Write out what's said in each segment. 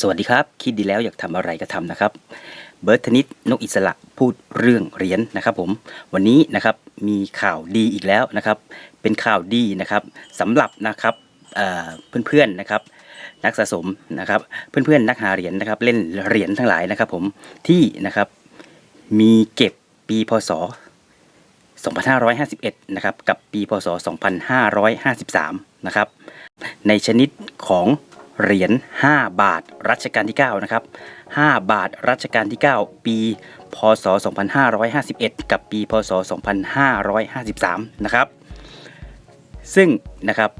สวัสดีครับ คิดดีแล้วอยากทำอะไรก็ทำนะครับ เบิร์ตธนิตนกอิสระพูดเรื่องเหรียญนะครับผมวันนี้นะครับมีข่าวดีอีกแล้วนะครับ เป็นข่าวดีนะครับสำหรับนะครับเอ่อเพื่อนๆนะครับ นักสะสมนะครับ เพื่อนๆนักหาเหรียญนะครับ เล่นเหรียญทั้งหลายนะครับ ผมที่นะครับมีเก็บปีพศ 2551 นะครับ กับปีพศ 2553 นะครับ ในชนิดของ เหรียญ 5 บาทรัชกาลที่ 9 นะครับ 5 บาทรัชกาลที่ 9 ปี พศ 2551 กับปี พศ 2553 นะครับ ซึ่งนะครับ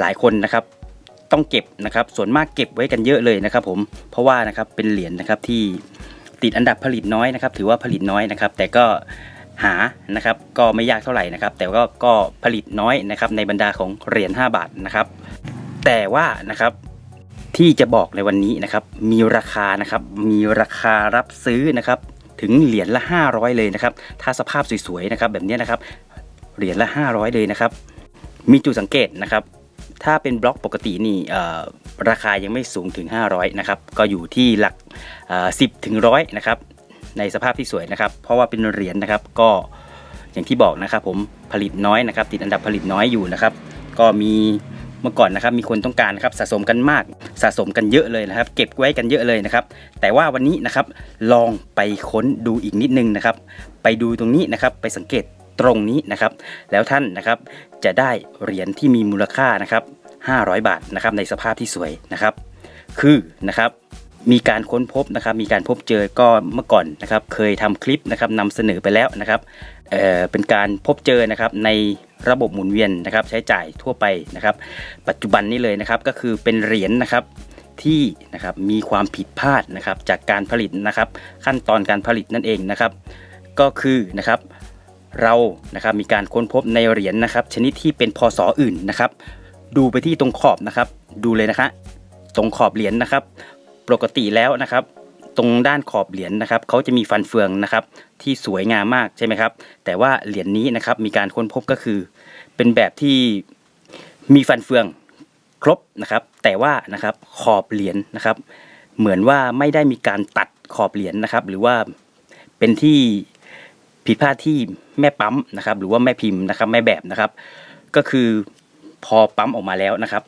หลายคนนะครับต้องเก็บนะครับ ส่วนมากเก็บไว้กันเยอะเลยนะครับ ผม เพราะว่านะครับเป็นเหรียญนะครับที่ติดอันดับผลิตน้อยนะครับ ถือว่าผลิตน้อยนะครับ แต่ก็หานะครับก็ไม่ยากเท่าไหร่นะครับ แต่ก็ก็ผลิตน้อยนะครับในบรรดาของเหรียญ5บาทนะครับ แต่ว่านะครับ ที่จะบอกในวันนี้นะครับ มีราคานะครับมีราคารับซื้อนะครับถึงเหรียญละ 500 เลยนะครับ ถ้าสภาพสวยๆนะครับแบบนี้นะครับเหรียญละ 500 เลยนะครับ มีจุดสังเกตนะครับ ถ้าเป็นบล็อกปกตินี่ราคายังไม่สูงถึง 500 นะครับ ก็อยู่ที่หลักสิบถึงร้อยนะครับ ในสภาพที่สวยนะครับ เพราะว่าเป็นเหรียญนะครับก็อย่างที่บอกนะครับผมผลิตน้อยนะครับ ติดอันดับผลิตน้อยอยู่นะครับ ก็มี เมื่อก่อนนะครับมีคนต้องการนะครับสะสมกันมากสะสมกันเยอะเลยนะครับ เก็บไว้กันเยอะเลยนะครับ แต่ว่าวันนี้นะครับลองไปค้นดูอีกนิดนึงนะครับ ไปดูตรงนี้นะครับไปสังเกตตรงนี้นะครับ แล้วท่านนะครับจะได้เหรียญที่มีมูลค่านะครับ500 บาทนะครับในสภาพที่สวยนะครับ คือนะครับ มีการค้นพบนะครับ มีการพบเจอก็เมื่อก่อนนะครับ เคยทำคลิปนะครับนำเสนอไปแล้วนะครับเอ่อเป็นการพบเจอนะครับในระบบหมุนเวียนนะครับ ใช้จ่ายทั่วไปนะครับ ปัจจุบันนี้เลยนะครับก็คือเป็นเหรียญนะครับที่นะครับมีความผิดพลาดนะครับจากการผลิตนะครับ ขั้นตอนการผลิตนั่นเองนะครับ ก็คือนะครับเรานะครับมีการค้นพบในเหรียญนะครับ ชนิดที่เป็นพศอื่นนะครับ ดูไปที่ตรงขอบนะครับ ดูเลยนะคะตรงขอบเหรียญนะครับ ปกติแล้วนะครับ ตรงด้านขอบเหรียญนะครับเขาจะมีฟันเฟืองนะครับที่สวยงามมากใช่ไหมครับ แต่ว่าเหรียญนี้นะครับมีการค้นพบก็คือ เป็นแบบที่มีฟันเฟืองครบนะครับ แต่ว่านะครับขอบเหรียญนะครับ เหมือนว่าไม่ได้มีการตัดขอบเหรียญนะครับ หรือว่าเป็นที่ผิดพลาดที่แม่ปั๊มนะครับ หรือว่าแม่พิมพ์นะครับ แม่แบบนะครับ ก็คือพอปั๊มออกมาแล้วนะครับ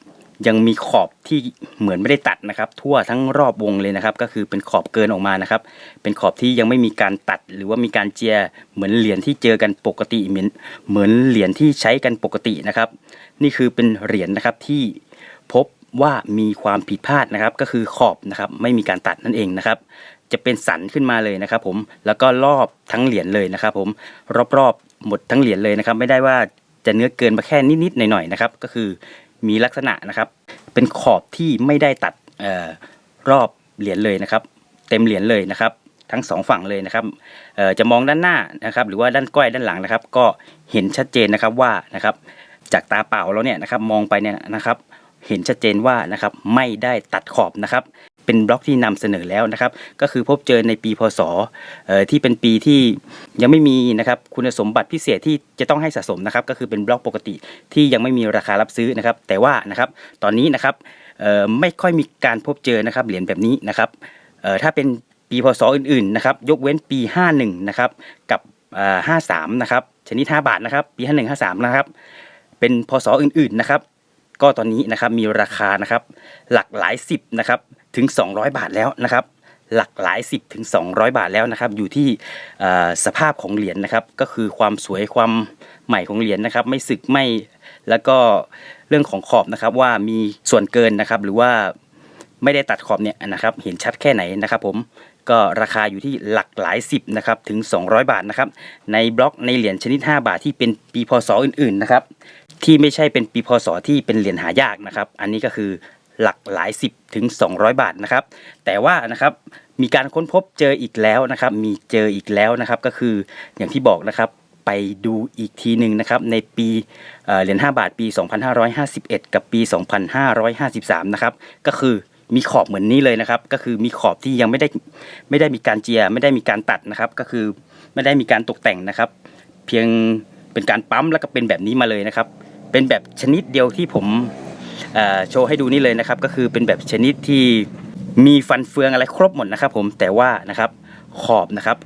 ยังมีขอบที่เหมือนไม่ได้ตัดนะครับ ทั่วทั้งรอบวงเลยนะครับ ก็คือเป็นขอบเกินออกมานะครับ เป็นขอบที่ยังไม่มีการตัดหรือว่ามีการเจียเหมือนเหรียญที่เจอกันปกติเหมือนเหมือนเหรียญที่ใช้กันปกตินะครับ นี่คือเป็นเหรียญนะครับที่พบว่ามีความผิดพลาดนะครับ ก็คือขอบนะครับ ไม่มีการตัดนั่นเองนะครับ จะเป็นสันขึ้นมาเลยนะครับ ผมแล้วก็รอบทั้งเหรียญเลยนะครับ ผมรอบๆหมดทั้งเหรียญเลยนะครับ ไม่ได้ว่าจะเนื้อเกินมาแค่นิดๆหน่อยๆนะครับ ก็คือ มีลักษณะนะครับ เป็นขอบที่ไม่ได้ตัดออรอบเหรียญเลยนะครับ เต็มเหรียญเลยนะครับ ทั้งสองฝั่งเลยนะครับจะมองด้านหน้านะครับ หรือว่าด้านก้อยด้านหลังนะครับ ก็เห็นชัดเจนนะครับว่านะครับจากตาเปล่าแล้วเนี่ยนะครับมองไปเนี่ยนะครับ เห็นชัดเจนว่านะครับไม่ได้ตัดขอบนะครับ เป็นบล็อกที่นำเสนอแล้วนะครับ ก็คือพบเจอในปีพศออที่เป็นปีที่ยังไม่มีนะครับคุณสมบัติพิเศษที่จะต้องให้สะสมนะครับ ก็คือเป็นบล็อกปกติที่ยังไม่มีราคารับซื้อนะครับ แต่ว่านะครับตอนนี้นะครับออไม่ค่อยมีการพบเจอนะครับเหรียญแบบนี้นะครับออถ้าเป็นปีพศอื่นๆนะครับ ยกเว้นปี 51 นะครับ กับออ53 นะครับชนิด 5 บาทนะครับ ปี 51 53 นะครับ เป็นพศอื่นๆนะครับ ก็ตอนนี้นะครับมีราคานะครับหลักหลายสิบนะครับถึง 200 บาทแล้วนะครับหลักหลายสิบถึง200 บาทแล้วนะครับ อยู่ที่สภาพของเหรียญนะครับ ก็คือความสวยความใหม่ของเหรียญนะครับ ไม่สึกไม่แล้วก็เรื่องของขอบนะครับว่ามีส่วนเกินนะครับ หรือว่าไม่ได้ตัดขอบเนี่ยนะครับ เห็นชัดแค่ไหนนะครับ ผมก็ราคาอยู่ที่หลักหลายสิบนะครับถึง 200 บาทนะครับ ในบล็อกในเหรียญชนิด 5 บาทที่เป็นปีพศอื่นๆนะครับ ที่ไม่ใช่เป็นปีพศที่เป็นเหรียญหายากนะครับ อันนี้ก็คือหลักหลายสิบถึง 200 บาทนะครับ แต่ว่านะครับมีการค้นพบเจออีกแล้วนะครับ มีเจออีกแล้วนะครับ ก็คืออย่างที่บอกนะครับไปดูอีกทีหนึ่งนะครับในปีเอ่อเหรียญ5บาทปี 2551 กับปี 2553 นะครับก็คือมีขอบเหมือนนี้เลยนะครับ ก็คือมีขอบที่ยังไม่ได้ไม่ได้มีการเจียไม่ได้มีการตัดนะครับ ก็คือไม่ได้มีการตกแต่งนะครับ เพียงเป็นการปั๊มแล้วก็เป็นแบบนี้มาเลยนะครับ เป็นแบบชนิดเดียวที่ผมโชว์ให้ดูนี่เลยนะครับ ก็คือเป็นแบบชนิดที่มีฟันเฟืองอะไรครบหมดนะครับ ผมแต่ว่านะครับขอบนะครับ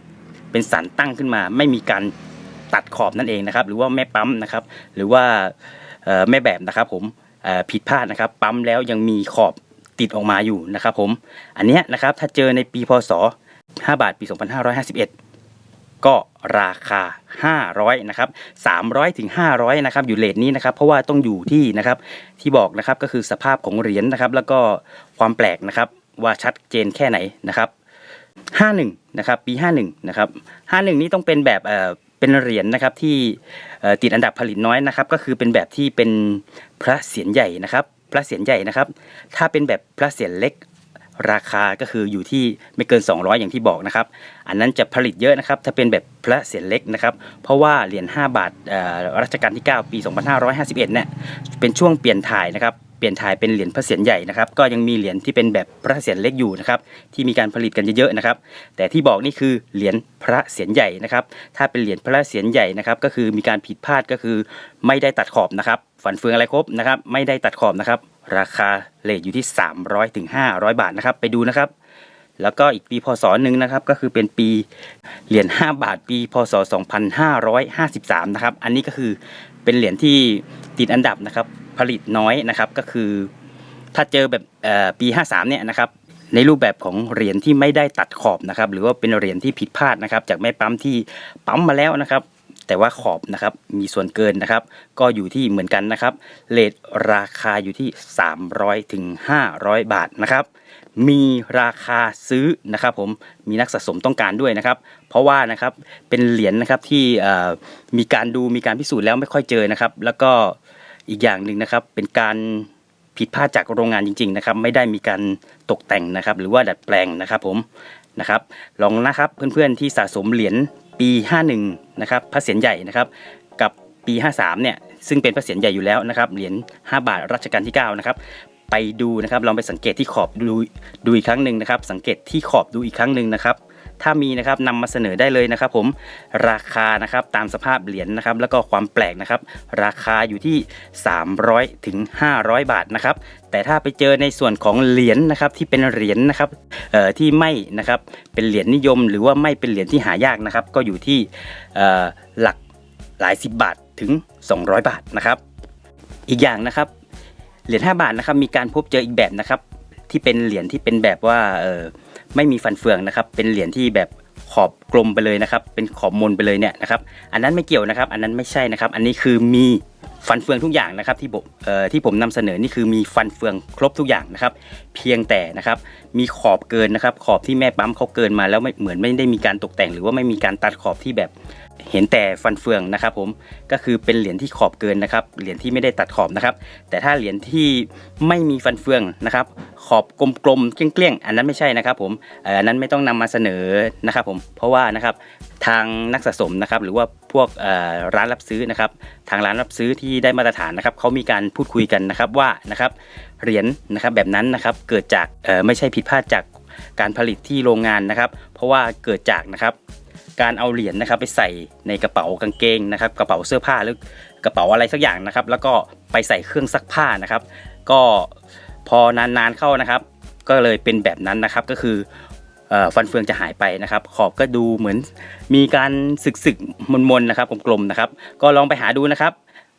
เป็นสันตั้งขึ้นมา ไม่มีการตัดขอบนั่นเองนะครับ หรือว่าแม่ปั๊มนะครับ หรือว่าแม่แบบนะครับ ผมผิดพลาดนะครับ ปั๊มแล้วยังมีขอบติดออกมาอยู่นะครับ ผมอันนี้นะครับถ้าเจอในปีพศ 5 บาทปี 2551 ก็ราคา 500นะครับ300ถึง500นะครับอยู่เลทนี้นะครับเพราะว่าต้องอยู่ที่นะครับที่บอกนะครับก็คือสภาพของเหรียญนะครับ แล้วก็ความแปลกนะครับว่าชัดเจนแค่ไหนนะครับ51นะครับปี 51นะครับ51 นี้ต้องเป็นแบบเอ่อเป็นเหรียญนะครับที่ติดอันดับผลิตน้อยนะครับ ก็คือเป็นแบบที่เป็นพระเศียรใหญ่นะครับ พระเศียรใหญ่นะครับ ถ้าเป็นแบบพระเศียรเล็ก ราคาก็คืออยู่ที่ไม่เกิน 200 อย่างที่บอกนะครับ อันนั้นจะผลิตเยอะนะครับ ถ้าเป็นแบบพระเศียรเล็กนะครับ เพราะว่าเหรียญ5บาทรัชกาลที่ 9 ปี 2551 เนี่ยเป็นช่วงเปลี่ยนถ่ายนะครับเปลี่ยนถ่ายเป็นเหรียญพระเศียรใหญ่นะครับก็ยังมีเหรียญที่เป็นแบบพระเศียรเล็กอยู่นะครับที่มีการผลิตกันเยอะๆนะครับ แต่ที่บอกนี่คือเหรียญพระเศียรใหญ่นะครับ ถ้าเป็นเหรียญพระเศียรใหญ่นะครับ ก็คือมีการผิดพลาดก็คือไม่ได้ตัดขอบนะครับ ฝันเฟืองอะไรครบนะครับ ไม่ได้ตัดขอบนะครับ ราคาเลทอยู่ที่ 300ถึง500 บาทนะครับ ไปดูนะครับ แล้วก็อีกปีพศหนึ่งนะครับ ก็คือเป็นปีเหรียญ5บาทปี พศ 2553 นะครับ อันนี้ก็คือเป็นเหรียญที่ติดอันดับนะครับ ผลิตน้อยนะครับก็คือ ถ้าเจอแบบเอ่อปี 53 เนี่ยนะครับในรูปแบบของเหรียญที่ไม่ได้ตัดขอบนะครับ หรือว่าเป็นเหรียญที่ผิดพลาดนะครับ จากแม่ปั๊มที่ปั๊มมาแล้วนะครับ แต่ว่าขอบนะครับมีส่วนเกินนะครับ ก็อยู่ที่เหมือนกันนะครับเลทราคาอยู่ที่ 300ถึง500 บาทนะครับ มีราคาซื้อนะครับ ผมมีนักสะสมต้องการด้วยนะครับ เพราะว่านะครับเป็นเหรียญนะครับที่มีการดูมีการพิสูจน์แล้วไม่ค่อยเจอนะครับ แล้วก็อีกอย่างหนึ่งนะครับเป็นการผิดพลาดจากโรงงานจริง ๆ นะครับ ไม่ได้มีการตกแต่งนะครับ หรือว่าดัดแปลงนะครับผมนะครับลองนะครับเพื่อนๆที่สะสมเหรียญ ปี 51 นะครับพระเศียรใหญ่นะครับ กับปี 53 เนี่ยซึ่งเป็นพระเศียรใหญ่อยู่แล้วนะครับเหรียญ5บาทรัชกาลที่9นะครับไปดูนะครับลองไปสังเกตที่ขอบดูดูอีกครั้งหนึ่งนะครับ สังเกตที่ขอบดูอีกครั้งหนึ่งนะครับ ถ้ามีนะครับนำมาเสนอได้เลยนะครับ ผมราคานะครับตามสภาพเหรียญนะครับ แล้วก็ความแปลกนะครับ ราคาอยู่ที่ 300ถึง500 บาทนะครับ แต่ถ้าไปเจอในส่วนของเหรียญนะครับที่เป็นเหรียญนะครับเอ่อที่ไม่นะครับเป็นเหรียญนิยม หรือว่าไม่เป็นเหรียญที่หายากนะครับ ก็อยู่ที่เอ่อหลักหลายสิบบาทถึง 200 บาทนะครับ อีกอย่างนะครับเหรียญ5บาทนะครับมีการพบเจออีกแบบนะครับ ที่เป็นเหรียญที่เป็นแบบว่าเออ ไม่มีฟันเฟืองนะครับ เป็นเหรียญที่แบบขอบกลมไปเลยนะครับ เป็นขอบมนไปเลยเนี่ยนะครับ อันนั้นไม่เกี่ยวนะครับ อันนั้นไม่ใช่นะครับ อันนี้คือมีฟันเฟืองทุกอย่างนะครับที่ผมเอ่อที่ผมนำเสนอนี่คือมีฟันเฟืองครบทุกอย่างนะครับ เพียงแต่นะครับมีขอบเกินนะครับ ขอบที่แม่ปั๊มเขาเกินมาแล้วไม่เหมือนไม่ได้มีการตกแต่ง หรือว่าไม่มีการตัดขอบที่แบบ เห็นแต่ฟันเฟืองนะครับผมก็คือเป็นเหรียญที่ขอบเกินนะครับเหรียญที่ไม่ได้ตัดขอบนะครับ แต่ถ้าเหรียญที่ไม่มีฟันเฟืองนะครับ ขอบกลมๆเกลี้ยงๆอันนั้นไม่ใช่นะครับ ผมอันนั้นไม่ต้องนำมาเสนอนะครับ ผมเพราะว่านะครับทางนักสะสมนะครับหรือว่าพวกร้านรับซื้อนะครับ ทางร้านรับซื้อที่ได้มาตรฐานนะครับเขามีการพูดคุยกันนะครับว่านะครับเหรียญนะครับแบบนั้นนะครับเกิดจากไม่ใช่ผิดพลาดจากการผลิตที่โรงงานนะครับ เพราะว่าเกิดจากนะครับ การเอาเหรียญนะครับไปใส่ในกระเป๋ากางเกงนะครับกระเป๋าเสื้อผ้าหรือกระเป๋าอะไรสักอย่างนะครับ แล้วก็ไปใส่เครื่องซักผ้านะครับ ก็พอนานๆเข้านะครับ ก็เลยเป็นแบบนั้นนะครับก็คืออฟันเฟืองจะหายไปนะครับ ขอบก็ดูเหมือนมีการสึกๆมนๆนะครับกลมๆนะครับ ก็ลองไปหาดูนะครับ